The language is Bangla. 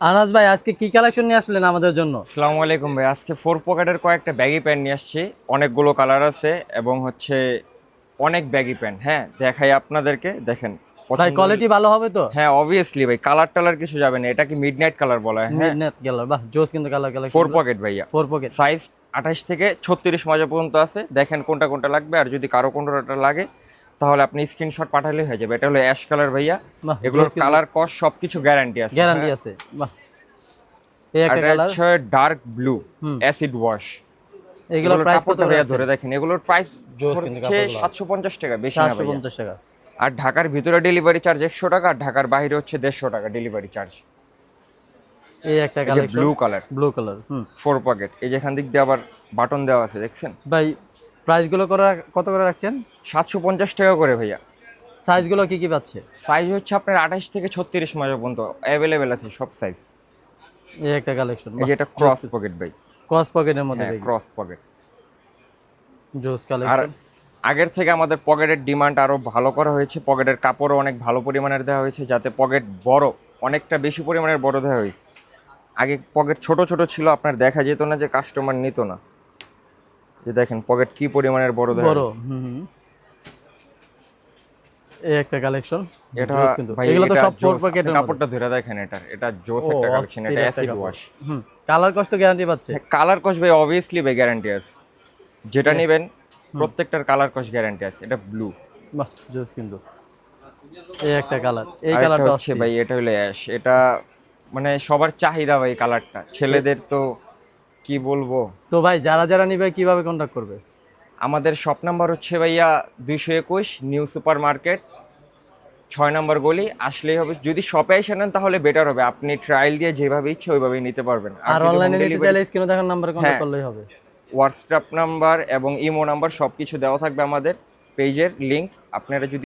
আনাস ভাই আজকে কি কালেকশন নিয়ে আসলেন আমাদের জন্য? আসসালামু আলাইকুম ভাই। আজকে ফোর পকেটের কয়েকটা ব্যাগি প্যান্ট নিয়ে আসছি। অনেকগুলো কালার আছে এবং হচ্ছে অনেক ব্যাগি প্যান্ট হ্যাঁ দেখাই আপনাদেরকে দেখেন ভাই কোয়ালিটি ভালো হবে তো? হ্যাঁ অবভিয়াসলি ভাই কালার টালার কিছু যাবে না। এটা কি মিডনাইট কালার বলা হয়? হ্যাঁ। নেট গেল বাহ জোস কিন্তু কালার কালার ফোর পকেট ভাইয়া। ফোর পকেট সাইজ আঠাশ থেকে ছত্রিশ মজা পর্যন্ত আছে। দেখেন কোনটা কোনটা লাগবে আর যদি কারও কোনটা লাগে তাহলে আপনি স্ক্রিনশট পাঠালে হয়ে যাবে। এটা হলো অ্যাশ কালার ভাইয়া। এগুলোর কালার কস সবকিছু গ্যারান্টি আছে। গ্যারান্টি। আছে বাহ। এই একটা কালার হচ্ছে ডার্ক ব্লু অ্যাসিড ওয়াশ এগুলোর প্রাইস কত ভাইয়া ধরে দেখেন এগুলোর প্রাইস হচ্ছে কাপড়গুলো। সাতশো পঞ্চাশ টাকা বেশি না ভাইয়া। 450 টাকা। আর ঢাকার ভিতরে ডেলিভারি চার্জ একশো টাকা আর ঢাকার বাইরে হচ্ছে দেড়শো টাকা ডেলিভারি চার্জ এই একটা collection blue colour blue colour হুম। ফোর পকেট এই যে এখান দিক দিয়ে আবার বাটন দেওয়া আছে দেখছেন? ভাই প্রাইসগুলো করে কত করে রাখছেন? সাতশো পঞ্চাশ টাকা করে ভাইয়া। সাইজগুলো কি কি পাচ্ছে? সাইজ হচ্ছে আপনার আঠাশ থেকে ছত্রিশ মাস পর্যন্ত অ্যাভেলেবেল আছে সব সাইজ এই একটা কালেকশন এই এটা ক্রস পকেট ভাই। ক্রস পকেটের মধ্যে হ্যাঁ ক্রস পকেট জোস আর কালেকশন আগের থেকে আমাদের পকেটের ডিমান্ড আরও ভালো করা হয়েছে। পকেটের কাপড়ও অনেক ভালো পরিমাণের দেওয়া হয়েছে যাতে পকেট বড় অনেকটা বেশি পরিমাণের বড় দেওয়া হয়েছে। আগে পকেট ছোট ছোট ছিল আপনার দেখা যেত না যে কাস্টমার নিত না। যে দেখেন পকেট কি পরিমাণের বড় বড় হুম হুম। এই একটা কালেকশন এটা কিন্তু। এগুলো তো সব ফোর। পকেটের কাপড়টা ধরে দেখেন এটার এটা জোস একটা কালেকশন এটা অ্যাসিড ওয়াশ হুম কালার কষ্ট গ্যারান্টি পাচ্ছে। কালার কস্ট ভাই অবভিয়াসলি ভাই গ্যারান্টি আছে। যেটা নেবেন প্রত্যেকটার কালার কস্ট গ্যারান্টি আছে এটা ব্লু বাহ জোস কিন্তু। এই একটা কালার এই কালারটা আছে ভাই এটা হলো অ্যাশ এটা মানে সবার চাহিদা ভাই কালারটা ছেলেদের তো কি বলব? তো ভাই যারা যারা নিবে কীভাবে কন্টাক্ট করবে? আমাদের শপ নাম্বার হচ্ছে ভাইয়া দুইশো একুশ নিউ সুপার মার্কেট ছয় নম্বর গলি। আসলেই হবে যদি শপে এসে নেন তাহলে বেটার হবে। আপনি ট্রায়াল দিয়ে যেভাবে ইচ্ছে ওইভাবেই নিতে পারবেন। আর অনলাইনে নিতে চাইলে স্ক্রিনে দেখার নাম্বারে কন্টাক্ট হ্যাঁ। করলেই হবে। হোয়াটসঅ্যাপ নাম্বার এবং ইমো নাম্বার সব কিছু দেওয়া থাকবে আমাদের পেজের লিংক আপনারা যদি